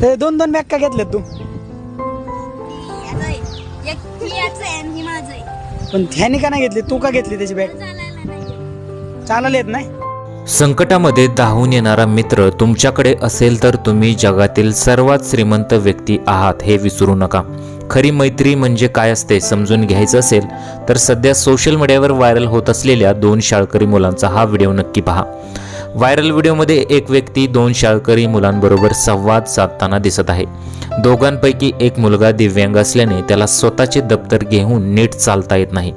ते दोन दोन बॅग का घेतल्यात तू? याचं आहे. एक ही याचं आहे आणि ही माझं आहे. पण ह्यानी का नाही घेतली? तू का घेतली त्याची बॅग चालायला नाही चालायला येत नाही? संकटामध्ये धावून येणारा मित्र तुमच्याकडे असेल तर तुम्ही जगातील सर्वात श्रीमंत व्यक्ती आहात हे विसरू नका. खरी मैत्री म्हणजे काय असते समजून घ्यायचं असेल तर सध्या सोशल मीडियावर व्हायरल होत असलेल्या दोन शाळकरी मुलांचा हा व्हिडिओ नक्की पहा. व्हायरल व्हिडिओमध्ये एक व्यक्ती दोन शाळकरी मुलांबरोबर संवाद साधताना दिसत आहे. दोघांपैकी एक मुलगा दिव्यांग असल्याने त्याला स्वतःचे दप्तर घेऊन नीट चालता येत नाही.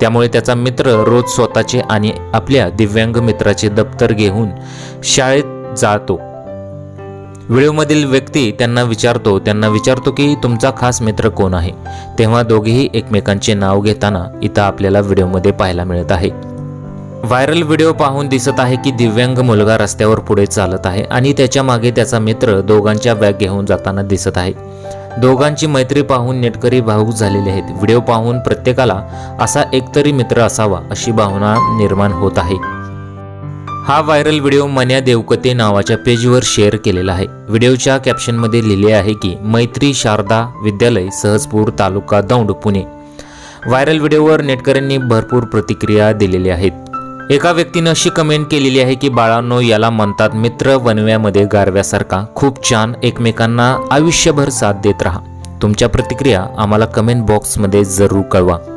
त्यामुळे त्याचा मित्र रोज स्वतःचे आणि आपल्या दिव्यांग मित्राचे दप्तर घेऊन शाळेत जातो. व्हिडिओमधील व्यक्ती त्यांना विचारतो त्यांना विचारतो की तुमचा खास मित्र कोण आहे? तेव्हा दोघेही एकमेकांचे नाव घेताना इथं आपल्याला व्हिडिओमध्ये पाहायला मिळत आहे. व्हायरल व्हिडिओ पाहून दिसत आहे की दिव्यांग मुलगा रस्त्यावर पुढे चालत आहे आणि त्याच्यामागे त्याचा मित्र दोघांच्या बॅग घेऊन जाताना दिसत आहे. दोघांची मैत्री पाहून नेटकरी भावूक झालेले आहेत. व्हिडिओ पाहून प्रत्येकाला असा एकतरी मित्र असावा अशी भावना निर्माण होत आहे. हा व्हायरल व्हिडिओ मन्या देवकते नावाच्या पेजवर शेअर केलेला आहे. व्हिडिओच्या कॅप्शनमध्ये लिहिले आहे की मैत्री शारदा विद्यालय सहजपूर तालुका दौंड पुणे. व्हायरल व्हिडिओवर नेटकऱ्यांनी भरपूर प्रतिक्रिया दिलेल्या आहेत. एका व्यक्तीनं अशी कमेंट केलेली आहे की बाळांनो याला म्हणतात मित्र वनव्यामध्ये गारव्यासारखा. खूप छान. एकमेकांना आयुष्यभर साथ देत राहा. तुमच्या प्रतिक्रिया आम्हाला कमेंट बॉक्समध्ये जरूर कळवा.